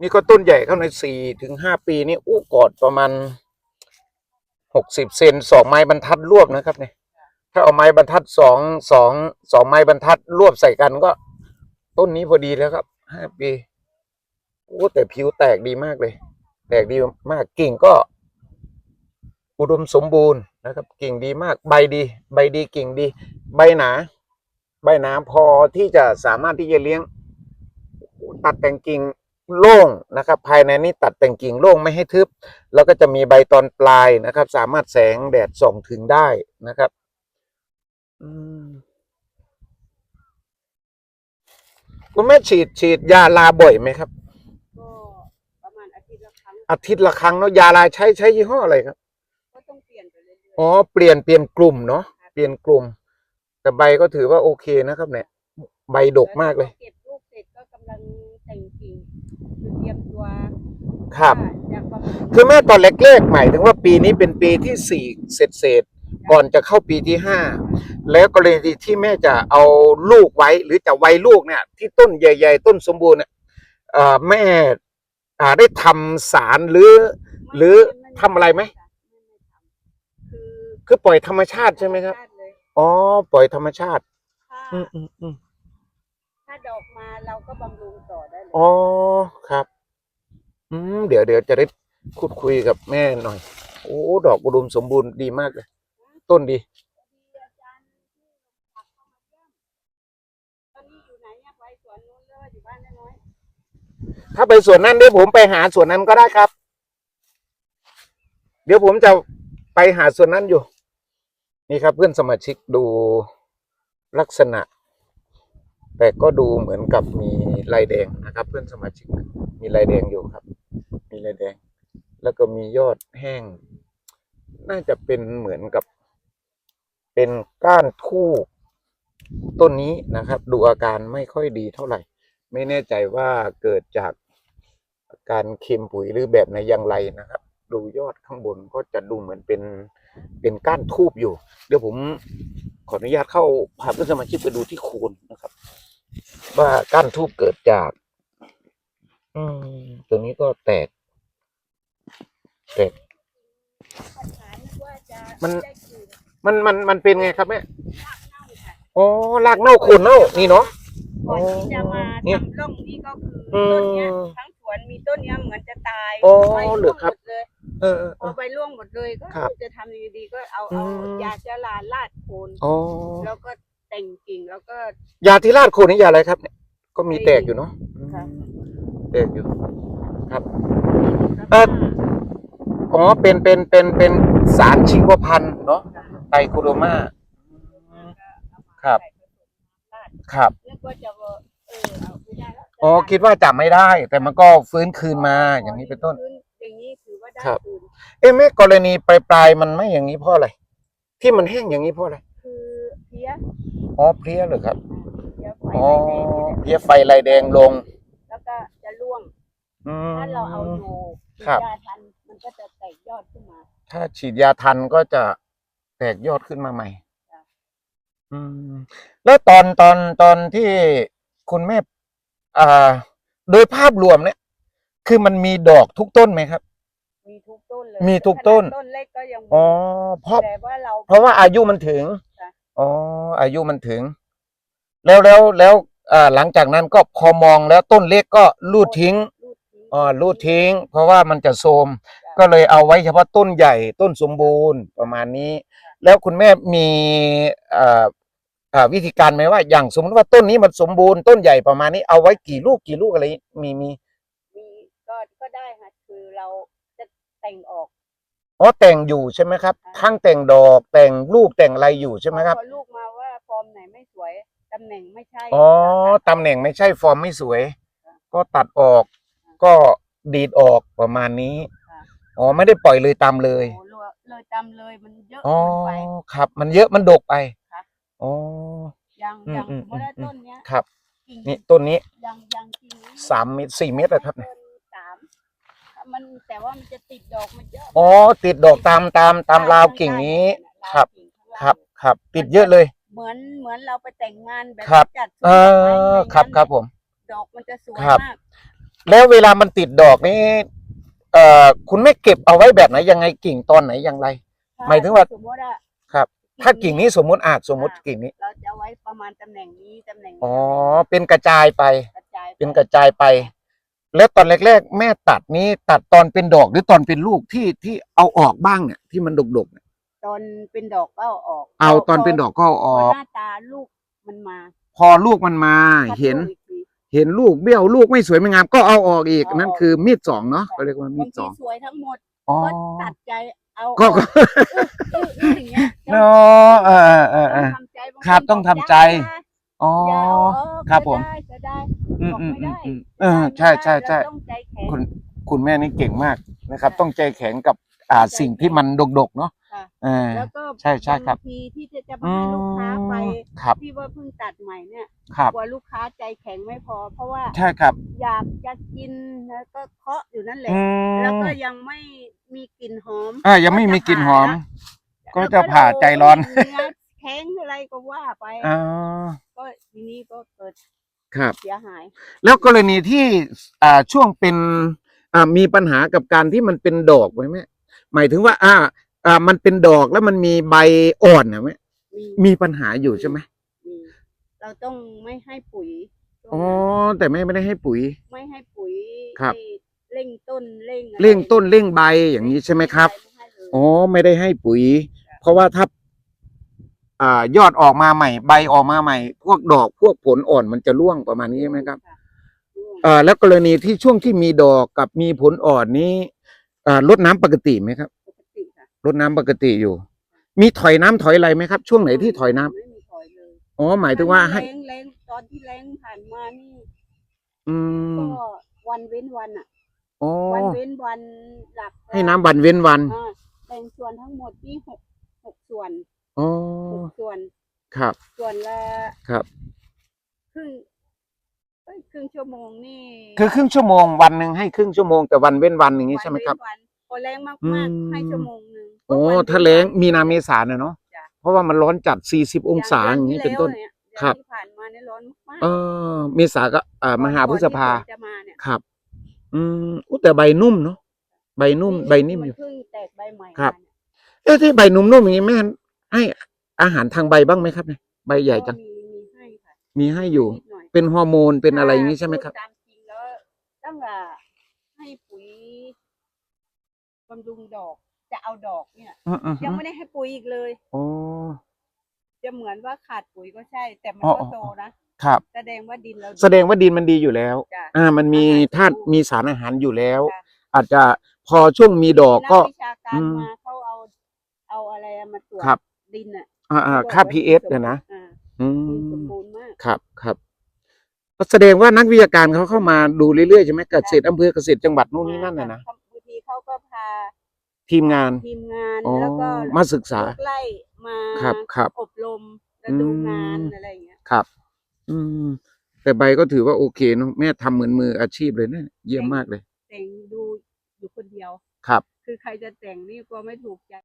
นี่ก็ต้นใหญ่เข้าในสี่ถึงห้าปีนี่อู้กอดประมาณหกสิบเซนสองไม้บรรทัดรวบนะครับเนี่ยถ้าเอาไม้บรรทัดสองสองสองไม้บรรทัดรวบใส่กันก็ ต้นนี้พอดีแล้วครับห้าปีโอ้แต่ผิวแตกดีมากเลย แตกดีมากกิ่งก็ อุดมสมบูรณ์นะครับ กิ่งดีมากใบดี ใบดีกิ่งดี ใบหนา ใบหนาพอที่จะสามารถที่จะเลี้ยงตัดแต่งกิ่ง โล่งนะครับ ภายในนี้ตัดแต่งกิ่งโล่งไม่ให้ทึบ แล้วก็จะมีใบตอนปลายนะครับ สามารถแสงแดดส่องถึงได้นะครับอืมคุณแม่ฉีดฉีดยาลาบ่อยไหมครับก็ประมาณอาทิตย์ละครั้งอาทิตย์ละครั้งเนาะยาลาใช้ใช้ยี่ห้ออะไรครับก็ต้องเปลี่ยนไปเรื่อยอ๋อเปลี่ยนเปลี่ยนกลุ่มเนาะเปลี่ยนกลุ่ม แต่ใบก็ถือว่าโอเคนะครับ เนี่ย ใบๆดกมากเลย เก็บลูกเสร็จก็กำลังแต่งกิ่ง คือเตรียมตัวครับว่าจะประมาณคือแม่ตอนแรกๆหมายถึงว่าปีนี้เป็นปีที่สี่เศษเศษๆก่อนจะเข้าปีที่ห้าแล้วกรณีที่แม่จะเอาลูกไว้หรือจะไว้ลูกเนี่ย ที่ต้นใหญ่ ๆ ต้นสมบูรณ์เนี่ยเอ่อแม่อ่าได้ทำสารหรือ หรือทำอะไรไหม คือคือปล่อยธรรมชาติใช่ไหมครับ ธชาติเลยอ๋อ ปล่อยธรรมชาติ ถ้าอืมอืมอืมถ้าดอกมาเราก็บำรุงต่อได้เลยอ๋อครับ อืมเดี๋ยวเดี๋ยวจะได้พูดคุยกับแม่หน่อย โอ้ดอกอุดมสมบูรณ์ดีมากเลย ต้นดี อาจารย์ที่ฝากเข้ามาเยี่ยมตอนนี้อยู่ไหนอยากไว้สวนนู้นเลยอยู่บ้านน้อยถ้าไปสวนนั้นเดี๋ยวผมไปหาสวนนั้นก็ได้ครับ เดี๋ยวผมจะไปหาสวนนั้นอยู่ นี่ครับเพื่อนสมาชิกดูลักษณะ แต่ก็ดูเหมือนกับมีลายแดงนะครับ เพื่อนสมาชิกมีลายแดงอยู่ครับ มีลายแดง แล้วก็มียอดแห้ง น่าจะเป็นเหมือนกับ เป็นก้านทูบต้นนี้นะครับ ดูอาการไม่ค่อยดีเท่าไหร่ ไม่แน่ใจว่าเกิดจากการเค็มปุ๋ยหรือแบบไหนอย่างไรนะครับ ดูยอดข้างบนก็จะดูเหมือนเป็นเป็นก้านทูบอยู่ เดี๋ยวผมขออนุญาตเข้าพาเพื่อนสมาชิกไปดูที่โคนนะครับ ว่าก้านทูบเกิดจาก อืมตัวนี้ก็แตก แตกๆปัญหานึกว่าจะมันได้คืนมันมันมันเป็นไงครับแม่รากเน่าค่ะอ๋อรากเน่าโคนเน่านี่เนาะ ก่อนที่จะมาเนี่ยทำร่องนี้ก็คืออืมต้นเนี้ยทั้งสวนมีต้นเนี้ยเหมือนจะตายอ๋อใบเหรร่วองครับหมดเลยเออเออพเอออใบร่วงหมดเลยก็ครับจะทำดีๆก็เอาอืเอามยาชะลาลาดโคน อ๋อ แล้วก็ แต่งกิ่งแล้วก็ ยาที่ราดโคนนี่ยาอะไรครับเนี่ยก็มีแตกอยู่เนาะค่ะ แตกอยู่ครับเอ่อ อ๋อเป็นเป็นเป็นเป็นสารชีวพันธุ์เนาะไตรโคโรมา ครับ ครับนึกว่าจะว่าเออเอาไม่ได้แล้วอ๋อคิดว่าจับไม่ได้ แต่มันก็ฟื้นคืนมาอย่างนี้เป็นต้นฟื้อย่างนี้ถือว่าได้ครับ คืน เอ๊ะแม่กรณีปลายปลายๆมันไม่อย่างนี้เพราะอะไรที่มันแห้งอย่างนี้เพราะอะไรคือเพี้ย อ๋อเพลี้ยเหรอครับเพี้ยไฟอ๋อแดงเพลี้ยไฟลายแดงลง แล้วก็จะร่วง อืม ถ้าเราเอาอยู่ครับ ยาทันมันก็จะแตกยอดขึ้นมา ถ้าฉีดยาทันก็จะแตกยอดขึ้นมาใหม่ จ้ะ อืม แล้วตอนตอนตอนที่คุณแม่อ่า โดยภาพรวมเนี่ย คือมันมีดอกทุกต้นไหมครับ มีทุกต้นเลยมีทุกต้น ขนาดต้นเล็กก็ยังมีอ๋อ เพราะ แต่ว่าเราเพราะว่าอายุมันถึงจ้ะ อ๋ออายุมันถึง แล้วแล้วแล้วอ่าหลังจากนั้นก็พอมองแล้วต้นเล็กก็ลูดทิ้งลูดทิ้งอ๋อลูดทิ้ง เพราะว่ามันจะโทรมก็เลยเอาไว้เฉพาะต้นใหญ่ต้นสมบูรณ์ประมาณนี้ แล้วคุณแม่มีเอ่ออ่าวิธีการไหมว่า อย่างสมมติว่าต้นนี้มันสมบูรณ์ต้นใหญ่ประมาณนี้เอาไว้กี่ลูกกี่ลูกอะไรมีมีมีก็ก็ได้ค่ะคือเราจะแต่งออก อ๋อแต่งอยู่ใช่ไหมครับทั้งแต่งดอกแต่งลูกแต่งอะไรอยู่ใช่ไหมครับ พอลูกมาว่าฟอร์มไหนไม่สวยตำแหน่งไม่ใช่อ๋อก็ตัดตำแหน่งไม่ใช่ฟอร์มไม่สวยค่ะก็ตัดออก ก็ดีดออกประมาณนี้ค่ะอ๋อไม่ได้ปล่อยเลยตามเลย โอ้เลยเลยตำเลยมันเยอะอ๋อเกินไป ครับ มันเยอะมันดกไปค่ะ อ๋อ อย่างอืมอย่างอืมสมมติว่าอืม ต้นเนี้ยครับ กิ่งนี่ต้นนี้อย่างอย่างกิ่งนี้สามเมตรสี่เมตรอะครับเนี่ยไม่เกินสาม มันแต่ว่ามันจะติดดอกมันเยอะอ๋อติดดอกตามตามตามราวกิ่งนี้ ครับ ครับ ครับ ติดเยอะเลย เหมือนเหมือนเราไปแต่งงานแบบครับจัดเออครับครับผม ดอกมันจะสวยครับมากแล้วเวลามันติดดอกนี่เอ่อคุณไม่เก็บเอาไว้แบบไหนยังไงกิ่งตอนไหนอย่างไร หมายถึงว่าสมมติอะครับ ถ้ากิ่งนี้สมมุติอาจสมมุติกิ่งนี้ เราจะไว้ประมาณตำแหน่งนี้ตำแหน่งนี้อ๋อเป็นกระจายไปกระจายเป็นกระจายไป แล้วตอนแรกๆ แม่ตัดนี้ตัดตอนเป็นดอกหรือตอนเป็นลูกที่ที่เอาออกบ้างเนี่ยที่มันดกๆเนี่ยตอนเป็นดอกก็เอาออกเอาตอนเป็นดอกก็เอาพอออก หน้าตาลูกมันมาพอลูกมันมาคัดเห็นลูกอีกที เห็นลูกเบี้ยวลูกไม่สวยไม่งามก็เอาออกอีกเอาออก นั่นคือมีดสองเนาะก็เรียกว่ามีบางดสทีองสวยทั้งหมดอ๋อก็ตัดใจเอาก็ออก็อื้ออื้ออย่างเงี้ยเนาะเออเออเออ ต้องทำใจางครับนต้องทำใจอ๋อ อย่าเอาออกครับผม จะได้จะได้ อืมบอกอืมไม่อืมได้อืมเออใช่ใช่ใช่เราต้องใจแข็ง คุณคุณแม่นี่เก่งมากนะครับค่ะต้องใจแข็งกับอ่าใจสิ่งที่มันดกๆเนาะค่ะ เออ แล้วก็ใช่ใช่ครับางทีที่จะจะอืมาให้ลูกค้าไปมครับที่ว่าเพิ่งตัดใหม่เนี่ยครับ กลัวลูกค้าใจแข็งไม่พอ เพราะว่าใช่ครับอยากจะกินแล้วก็เคาะอยู่นั่นแหละ อืแล้วมก็ยังไม่มีกลิ่นหอม อ่ายังไม่มีกลิ่นหอม ก็แล้วจะผ่าใจร้อนโเนื้อแข็งอะไรก็ว่าไป อ่า ก็ทีนี้ก็เกิด ครับ เสียหาย แล้วกรณีที่อ่าช่วงเป็นอ่ามีปัญหากับการที่มันเป็นดอกไหมแม่หมายถึงว่า อ่า อ่า มันเป็นดอกแล้วมันมีใบอ่อนนะแม่มีมีปัญหาอยู่ใช่ไหมมีเราต้องไม่ให้ปุ๋ยอ๋อแต่แม่ไม่ได้ให้ปุ๋ย ไม่ให้ปุ๋ยครับ ให้เร่งต้นเร่งอะไรเร่งต้นเร่งใบอย่างนี้ใช่ไหมครับ ไม่ให้เลย อ๋อไม่ได้ให้ปุ๋ย เพราะว่าถ้า อ่ายอดออกมาใหม่ ใบออกมาใหม่ พวกดอกพวกผลอ่อนมันจะร่วงประมาณนี้ใช่ไหมครับะร่วงอ่าแล้วกรณีที่ช่วงที่มีดอกกับมีผลอ่อนนี้อ่าลดน้ำปกติไหมครับปกติค่ะลดน้ำปกติอยู่ มีถอยน้ำถอยอะไรไหมครับ ช่วงไหนที่ถอยน้ำไม่มีถอยเลยอ๋อหมายถึงว่าให้แรงแรงตอนที่แรงผ่านมานี่อืมก็วันเว้นวันอะอ๋อวันเว้นวันหลักให้น้ำวันเว้นวันอ่าแบ่งส่วนทั้งหมดที่หกหกส่วน อ๋อหกส่วนครับ ส่วนละครับ ครึ่งเอ้ยครึ่งชั่วโมงนี่คือครึ่งชั่วโมงวันหนึ่งให้ครึ่งชั่วโมงแต่วันเว้นวันอย่างนี้ใช่ไหมครับ วันเว้นวันพอแรงมากอืมากมให้ชั่วโมงหนึ่งโอ้วันเว้นถ้าแล้งวันมีนาเมษาเนี่ยเนาะจ้ะเพราะว่ามันร้อนจัด 40 องศาอย่างนี้เป็นต้น ดืที่แล้วยครับ เดือนที่ผ่านมาเนี่ยร้อนมากเออเมษาก็อ่ามาหาพฤษภา ก่อนที่ฝนจะมาเนี่ยครับ อืมอู้แต่ใบนุ่มเนาะใบนุ่ม ใบนิ่มอยู่ เพิ่งแตกใบใหม่ครับ มาเนี่ยเอ๊ะที่ใบนุ่มๆอย่างนี้แม่ ให้อาหารทางใบบ้างไหมครับเนี่ยใบใหญ่จัง ก็มีมีให้ค่ะมีให้อยู่ นิดหน่อยเป็นฮอร์โมนเป็นอะไรอย่างนี้ใช่ไหมครับพูดตามจริงแล้วตั้งแต่ให้ปุ๋ยบำรุงดอก จะเอาดอกเนี่ยอืมอืมยังไม่ได้ให้ปุ๋ยอีกเลยโอ้จะเหมือนว่าขาดปุ๋ยก็ใช่ แต่มันอ๋อก็อ๋อโตนะครับ แสดงว่าดินเราแสดงว่าดินมันดีอยู่แล้ว จ้ะ อ่า มันมีอาหารธาตุสมบูรณ์มีสารอาหารอยู่แล้วจ้ะอาจจะพอช่วงมีดอกก็ นัวิชาการอืมมาเขาเอา เอาอะไรมาตรวจครับ ดินอะอ่าอ่าเขบอกค่าว่ pH ดิสมเนี่ยนะอ่าอืดินสมมบูรณ์มากครับครับก็แสดงว่านักวิชาการเขาเข้ามาดูเรื่อยๆใช่ไหมเกษตรอำเภอเกษตรจังหวัดนู่นนี่นั่นน่ะนะบางทีเขาก็พาทีมงานทีมงานอ๋อแล้วก็มาศึกษาลูไล่มาครับครับอบรมแล้วดูอืมงานอะไรอย่างเงี้ยครับ อืม แต่ใบก็ถือว่าโอเคเนอะแม่ทำเหมือนมืออาชีพเลยนะเยี่ยมมากเลย แต่งดูอยู่คนเดียว ครับ คือใครจะแต่งนี่ก็ไม่ถูกใจ